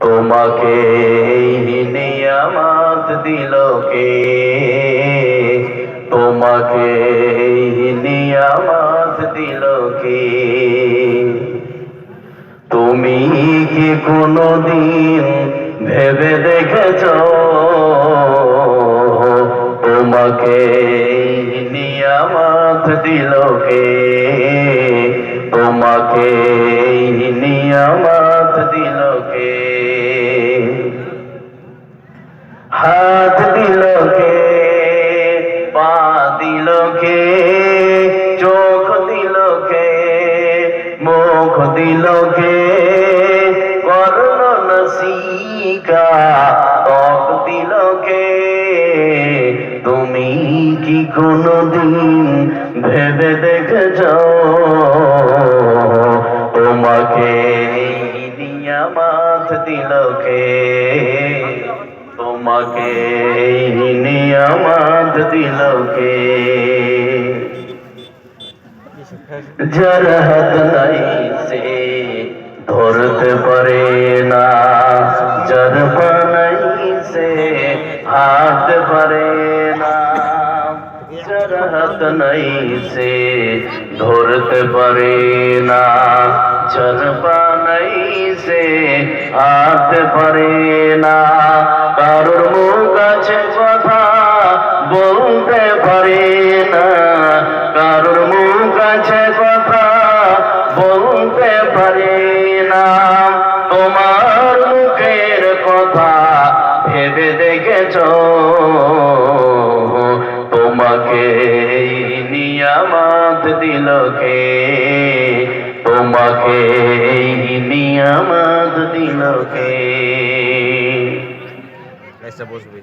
তোমাকে নিয়ামত দিল কে? তোমাকে নিয়ামত দিল কে? তুমি কি কোনদিন ভেবে দেখেছ? তোমাকে নিয়ামত দিল কে? তোমাকে হাত দিল কে, পা দিল কে, চোখ দিল কে, মুখ দিল কে, করল নসিকা ত্বক তুমি কি কোনদিন ভেবে দেখেছ? তোমাকে এই নিয়ামত দিল কে। তোমাকে নিয়ামত দিল কে যার হাত নাই সে ধরতে পারে না। যার পা নাই সে হাত পারে না। যার হাত নাই সে ধরতে পারে না। যার নাই সে হাত পারে না। পারে না। কারোর মুখ আছে কথা বলতে পারে না। তোমার মুখের কথা ভেবে দেখেছ? তোমাকে নিয়ামত দিল কে? তোমাকে নিয়ামত দিল কে? বসবে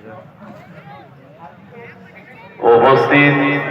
উপস্থিত